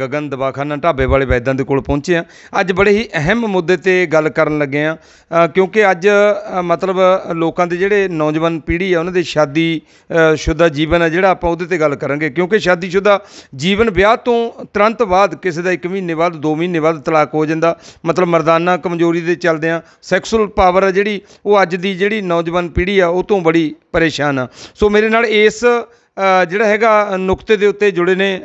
ਗਗਨ ਦਵਾਖਾਨਾ ਢਾਬੇ ਵਾਲੇ ਵੈਦਾਂ ਦੇ ਕੋਲ ਪਹੁੰਚੇ ਆ ਅੱਜ ਬੜੇ ਹੀ ਅਹਿਮ ਮੁੱਦੇ ਤੇ ਗੱਲ ਕਰਨ ਲੱਗੇ ਆ ਕਿਉਂਕਿ ਅੱਜ ਮਤਲਬ, ਲੋਕਾਂ ਦੇ ਜਿਹੜੇ ਨੌਜਵਾਨ ਪੀੜ੍ਹੀ ਆ, ਉਹਨਾਂ ਦੇ ਸ਼ਾਦੀ ਸ਼ੁਦਾ ਜੀਵਨ ਆ, ਜਿਹੜਾ ਆਪਾਂ ਉਹਦੇ ਤੇ ਗੱਲ ਕਰਾਂਗੇ। ਕਿਉਂਕਿ ਸ਼ਾਦੀ ਸ਼ੁਦਾ ਜੀਵਨ ਵਿਆਹ ਤੋਂ ਤੁਰੰਤ ਬਾਅਦ ਕਿਸੇ ਦਾ 1 ਮਹੀਨੇ ਬਾਅਦ 2 ਮਹੀਨੇ ਬਾਅਦ ਤਲਾਕ ਹੋ ਜਾਂਦਾ। ਮਤਲਬ ਮਰਦਾਨਾ ਕਮਜ਼ੋਰੀ ਦੇ ਚੱਲਦੇ ਆ ਸੈਕਸੁਅਲ ਪਾਵਰ ਆ ਜਿਹੜੀ, ਉਹ ਅੱਜ ਦੀ ਜਿਹੜੀ ਨੌਜਵਾਨ ਪੀੜ੍ਹੀ ਆ, ਉਹ ਤੋਂ ਬੜੀ ਪਰੇਸ਼ਾਨ ਆ। ਸੋ ਮੇਰੇ ਨਾਲ ਇਸ ਜਿਹੜਾ ਹੈਗਾ ਨੁਕਤੇ ਦੇ ਉੱਤੇ ਜੁੜੇ ਨੇ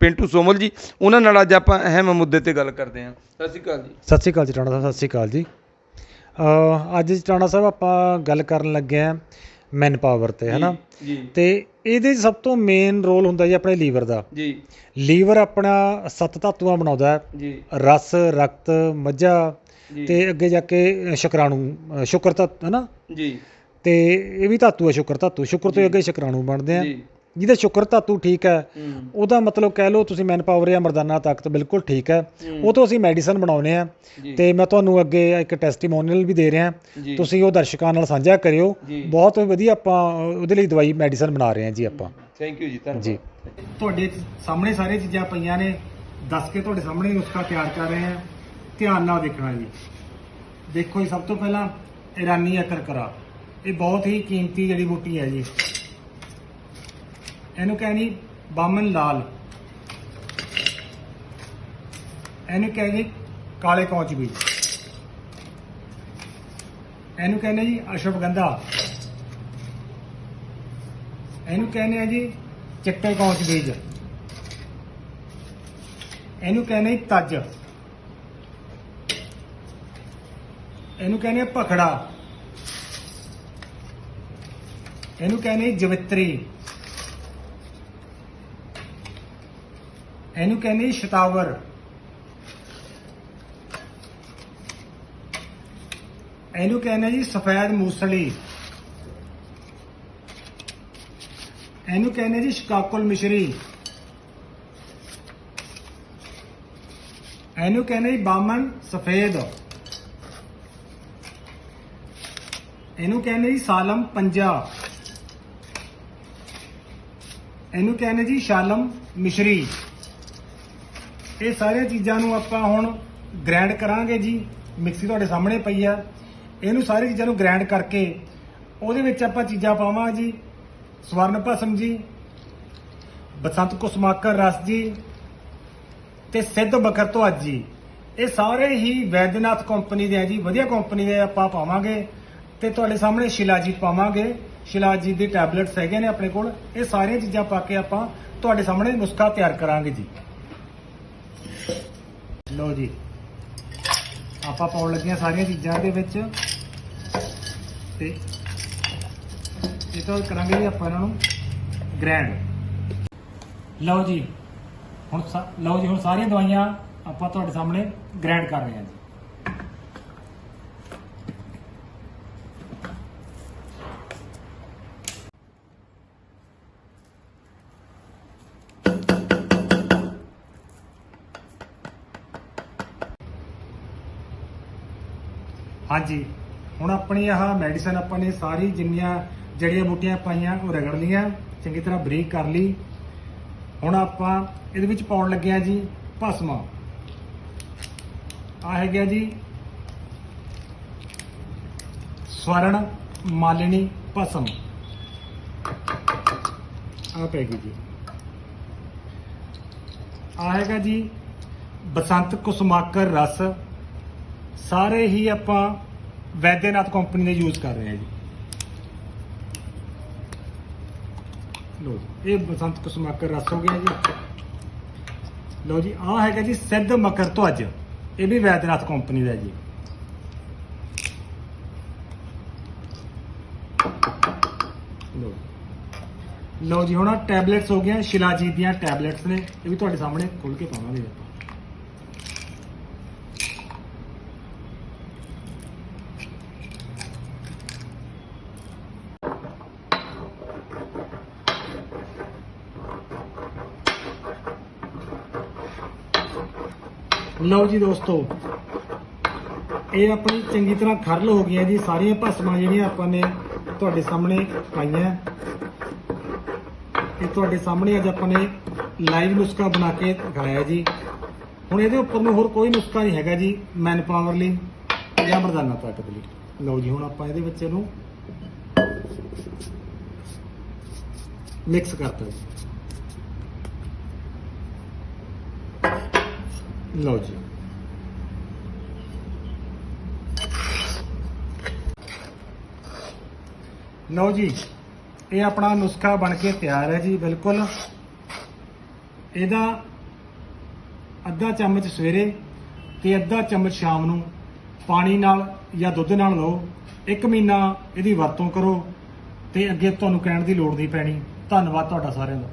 ਪਿੰਟੂ ਸੋਮਲ ਜੀ। ਉਹਨਾਂ ਨਾਲ ਅੱਜ ਆਪਾਂ ਅਹਿਮ ਮੁੱਦੇ ਤੇ ਗੱਲ ਕਰਦੇ ਹਾਂ। ਸਤਿ ਸ਼੍ਰੀ ਅਕਾਲ ਜੀ। ਸਤਿ ਸ਼੍ਰੀ ਅਕਾਲ ਜੀ ਟਾਣਾ ਸਾਹਿਬ ਸਤਿ ਸ਼੍ਰੀ ਅਕਾਲ ਜੀ। ਅ, ਅੱਜ ਟਾਣਾ ਸਾਹਿਬ ਆਪਾਂ ਗੱਲ ਕਰਨ ਲੱਗੇ ਆ ਮੈਨ ਪਾਵਰ ਤੇ ਹਨਾ? ਤੇ ਇਹਦੇ ਸਭ ਤੋਂ ਮੇਨ ਰੋਲ ਹੁੰਦਾ ਜੀ ਆਪਣੇ ਲੀਵਰ ਦਾ। ਜੀ। ਲੀਵਰ ਆਪਣਾ ਸੱਤ ਧਾਤੂਆਂ ਬਣਾਉਂਦਾ ਹੈ। ਜੀ। ਰਸ ਰਕਤ ਮੱਝਾ ਤੇ ਅੱਗੇ ਜਾ ਕੇ ਸ਼ੁਕਰਾਣੂ ਸ਼ੁਕਰ ਤੱਤ ਹਨਾ? ਜੀ। ਤੇ ਇਹ ਵੀ ਧਾਤੂ ਹੈ ਸ਼ੁਕਰ ਧਾਤੂ ਸ਼ੁਕਰ ਤੋਂ ਹੀ ਅੱਗੇ ਸ਼ੁਕਰਾਣੂ ਬਣਦੇ ਆ। ਜੀ। ਜਿਹਦਾ ਸ਼ੁਕਰ ਧਾਤੂ ਠੀਕ ਹੈ ਉਹਦਾ ਮਤਲਬ ਕਹਿ ਲਓ ਤੁਸੀਂ ਮੈਨ ਪਾਵਰ ਜਾਂ ਮਰਦਾਨਾ ਤਾਕਤ ਬਿਲਕੁਲ ਠੀਕ ਹੈ। ਉਹ ਤੋਂ ਅਸੀਂ ਮੈਡੀਸਨ ਬਣਾਉਨੇ ਆ ਤੇ ਮੈਂ ਤੁਹਾਨੂੰ ਅੱਗੇ ਇੱਕ ਟੈਸਟੀਮੋਨੀਅਲ ਵੀ ਦੇ ਰਿਹਾ। ਤੁਸੀਂ ਉਹ ਦਰਸ਼ਕਾਂ ਨਾਲ ਸਾਂਝਾ ਕਰਿਓ। ਬਹੁਤ ਵਧੀਆ ਆਪਾਂ ਉਹਦੇ ਲਈ ਦਵਾਈ ਮੈਡੀਸਨ ਬਣਾ ਰਹੇ ਹਾਂ ਜੀ ਆਪਾਂ। ਥੈਂਕ ਯੂ ਜੀ ਧੰਨਵਾਦ। ਜੀ। ਤੁਹਾਡੇ ਸਾਹਮਣੇ ਸਾਰੀਆਂ ਚੀਜ਼ਾਂ ਪਈਆਂ ਨੇ। ਦੱਸ ਕੇ ਤੁਹਾਡੇ ਸਾਹਮਣੇ ਨੁਸਖਾ ਤਿਆਰ ਕਰ ਰਹੇ ਹਾਂ। ਧਿਆਨ ਨਾਲ ਦੇਖਣਾ ਜੀ। ਦੇਖੋ ਜੀ ਸਭ ਤੋਂ ਪਹਿਲਾਂ ਇਰਾਨੀ ਅਕਰਕਰਾ ਇਹ ਬਹੁਤ ਹੀ ਕੀਮਤੀ ਜੜੀ ਬੂਟੀ ਹੈ ਜੀ। ਇਹਨੂੰ ਕਹਿੰਦੀ ਬਾਮਨ ਲਾਲ। ਇਹਨੂੰ ਕਹਿੰਦੇ ਕਾਲੇ ਕੌਂਚ ਬੀਜ। ਇਹਨੂੰ ਕਹਿੰਦੇ ਜੀ ਅਸ਼ਵਗੰਧਾ ਇਹਨੂੰ ਕਹਿੰਦੇ ਆ ਜੀ ਚਿੱਟੇ ਕੌਂਚ ਬੀਜ। ਇਹਨੂੰ ਕਹਿੰਦੇ ਤੱਜ। ਇਹਨੂੰ ਕਹਿੰਦੇ ਭਖੜਾ। ਇਹਨੂੰ ਕਹਿੰਦੇ ਜੀ ਜਵਿਤਰੀ। ਇਹਨੂੰ ਕਹਿੰਦੇ ਸ਼ਤਾਵਰ। ਇਹਨੂੰ ਕਹਿੰਦੇ ਜੀ ਸਫੈਦ ਮੂਸਲੀ। ਇਹਨੂੰ ਕਹਿੰਦੇ ਜੀ ਸ਼ਿਕਾਕੁਲ ਮਿਸ਼ਰੀ। ਇਹਨੂੰ ਕਹਿੰਦੇ ਜੀ ਬਾਮਨ ਸਫੇਦ। ਇਹਨੂੰ ਕਹਿੰਦੇ ਜੀ ਸਾਲਮ ਪੰਜਾ। ਇਹਨੂੰ ਕਹਿੰਦੇ ਜੀ ਸ਼ਾਲਮ ਮਿਸ਼ਰੀ। ਇਹ ਸਾਰੀਆਂ ਚੀਜ਼ਾਂ ਨੂੰ ਆਪਾਂ ਹੁਣ ਗ੍ਰਾਈਂਡ ਕਰਾਂਗੇ ਜੀ। ਮਿਕਸੀ ਤੁਹਾਡੇ ਸਾਹਮਣੇ ਪਈ ਆ। ਇਹਨੂੰ ਸਾਰੀ ਚੀਜ਼ਾਂ ਨੂੰ ਗ੍ਰਾਈਂਡ ਕਰਕੇ ਉਹਦੇ ਵਿੱਚ ਆਪਾਂ ਚੀਜ਼ਾਂ ਪਾਵਾਂਗੇ ਜੀ। ਸਵਰਨ ਭਸਮ ਜੀ, ਬਸੰਤ ਕੁਸਮਾਕਰ ਰਸ ਜੀ ਤੇ ਸਿੱਧ ਬਕਰ ਤੋਂ ਅੱਜ ਜੀ। ਇਹ ਸਾਰੇ ਹੀ ਵੈਦਨਾਥ ਕੰਪਨੀ ਦੇ ਆ ਜੀ। ਵਧੀਆ ਕੰਪਨੀ ਦੇ ਆਪਾਂ ਪਾਵਾਂਗੇ ਤੇ ਤੁਹਾਡੇ ਸਾਹਮਣੇ ਸ਼ਿਲਾਜੀਤ ਪਾਵਾਂਗੇ। ਸ਼ਿਲਾਜੀਤ ਦੀ ਟੈਬਲੇਟਸ ਹੈਗੇ ਨੇ ਆਪਣੇ ਕੋਲ। ਇਹ ਸਾਰੀਆਂ ਚੀਜ਼ਾਂ ਪਾ ਕੇ ਆਪਾਂ ਤੁਹਾਡੇ ਸਾਹਮਣੇ ਨੁਸਖਾ ਤਿਆਰ ਕਰਾਂਗੇ ਜੀ। ਲਓ ਜੀ। ਆਪਾਂ ਪਾਉਣ ਲੱਗੀਆਂ ਸਾਰੀਆਂ ਚੀਜ਼ਾਂ ਦੇ ਵਿੱਚ। ਤੇ ਇਹ ਤੋਂ ਕਰਾਂਗੇ ਜੀ ਆਪਾਂ ਇਹਨਾਂ ਨੂੰ ਗ੍ਰੈਂਡ। ਲਓ ਜੀ। ਹੁਣ ਲਓ ਜੀ, ਹੁਣ ਸਾਰੀਆਂ ਦਵਾਈਆਂ ਆਪਾਂ ਤੁਹਾਡੇ ਸਾਹਮਣੇ ਗ੍ਰੈਂਡ ਕਰ ਰਹੇ ਹਾਂ ਜੀ। ਹਾਂਜੀ। ਹੁਣ ਆਪਣੀ ਆਹ ਮੈਡੀਸਨ ਆਪਾਂ ਨੇ ਸਾਰੀ ਜਿੰਨੀਆਂ ਜੜੀਆਂ ਬੂਟੀਆਂ ਪਾਈਆਂ, ਉਹ ਰਗੜ ਲੀਆਂ ਚੰਗੀ ਤਰ੍ਹਾਂ ਬਰੀਕ ਕਰ ਲਈ। ਹੁਣ ਆਪਾਂ ਇਹਦੇ ਵਿੱਚ ਪਾਉਣ ਲੱਗਿਆ ਜੀ ਭਸਮ। ਆ ਹੈਗਾ ਜੀ ਸਵਰਣ ਮਾਲਿਨੀ ਭਸਮ। ਆ ਪੈਗੀ ਜੀ। ਆ ਹੈਗਾ ਜੀ ਬਸੰਤ ਕੁਸਮਾਕਰ ਰਸ। ਸਾਰੇ ਹੀ ਆਪਾਂ ਵੈਦਿਆਨਾਥ ਕੰਪਨੀ ਦੇ ਯੂਜ਼ ਕਰ ਰਹੇ ਹਾਂ ਜੀ। ਲੋ ਇਹ ਬਸੰਤ ਕੁਸਮਾਕਰ ਰਸ ਹੋ ਗਿਆ ਜੀ। ਲੋ ਜੀ, ਆਹ ਹੈਗਾ ਜੀ ਸਿੱਧ ਮਕਰ ਤੋਂ ਅੱਜ। ਇਹ ਵੀ ਵੈਦਿਆਨਾਥ ਕੰਪਨੀ ਦਾ ਜੀ। ਲੋ ਲਓ ਜੀ, ਹੁਣ ਆਹ ਟੈਬਲੇਟਸ ਹੋ ਗਈਆਂ, ਸ਼ਿਲਾਜੀਤ ਦੀਆਂ ਟੈਬਲੇਟਸ ਨੇ। ਇਹ ਵੀ ਤੁਹਾਡੇ ਸਾਹਮਣੇ ਖੋਲ ਕੇ ਪਾਵਾਂਗੇ ਆਪਾਂ। ਲਓ ਜੀ ਦੋਸਤੋ, ਇਹ ਆਪਣੀ ਚੰਗੀ ਤਰ੍ਹਾਂ ਖਰਲ ਹੋ ਗਈਆਂ ਜੀ, ਸਾਰੀਆਂ ਭਸਮਾਂ ਜਿਹੜੀਆਂ ਆਪਾਂ ਨੇ ਤੁਹਾਡੇ ਸਾਹਮਣੇ ਪਾਈਆਂ। ਇਹ ਤੁਹਾਡੇ ਸਾਹਮਣੇ ਅੱਜ ਆਪਾਂ ਨੇ ਲਾਈਵ ਨੁਸਖਾ ਬਣਾ ਕੇ ਦਿਖਾਇਆ ਜੀ। ਹੁਣ ਇਹਦੇ ਉੱਪਰ ਨੂੰ ਹੋਰ ਕੋਈ ਨੁਸਖਾ ਨਹੀਂ ਹੈਗਾ ਜੀ ਮੈਨ ਪਾਵਰ ਲਈ ਜਾਂ ਮਰਦਾਨਾ ਤਾਕਤ ਲਈ। ਲਓ ਜੀ, ਹੁਣ ਆਪਾਂ ਇਹਦੇ ਵਿੱਚ ਇਹਨੂੰ ਮਿਕਸ ਕਰਤਾ ਜੀ। ਲਓ ਜੀ ਲਓ ਜੀ, ਇਹ ਆਪਣਾ ਨੁਸਖਾ ਬਣ ਕੇ ਤਿਆਰ ਹੈ ਜੀ, ਬਿਲਕੁਲ। ਇਹਦਾ ਅੱਧਾ ਚਮਚ ਸਵੇਰੇ ਤੇ ਅੱਧਾ ਚਮਚ ਸ਼ਾਮ ਨੂੰ ਪਾਣੀ ਨਾਲ ਜਾਂ ਦੁੱਧ ਨਾਲ ਲਓ। ਇੱਕ ਮਹੀਨਾ ਇਹਦੀ ਵਰਤੋਂ ਕਰੋ ਤੇ ਅੱਗੇ ਤੁਹਾਨੂੰ ਕਹਿਣ ਦੀ ਲੋੜ ਨਹੀਂ ਪੈਣੀ। ਧੰਨਵਾਦ ਤੁਹਾਡਾ ਸਾਰਿਆਂ ਦਾ।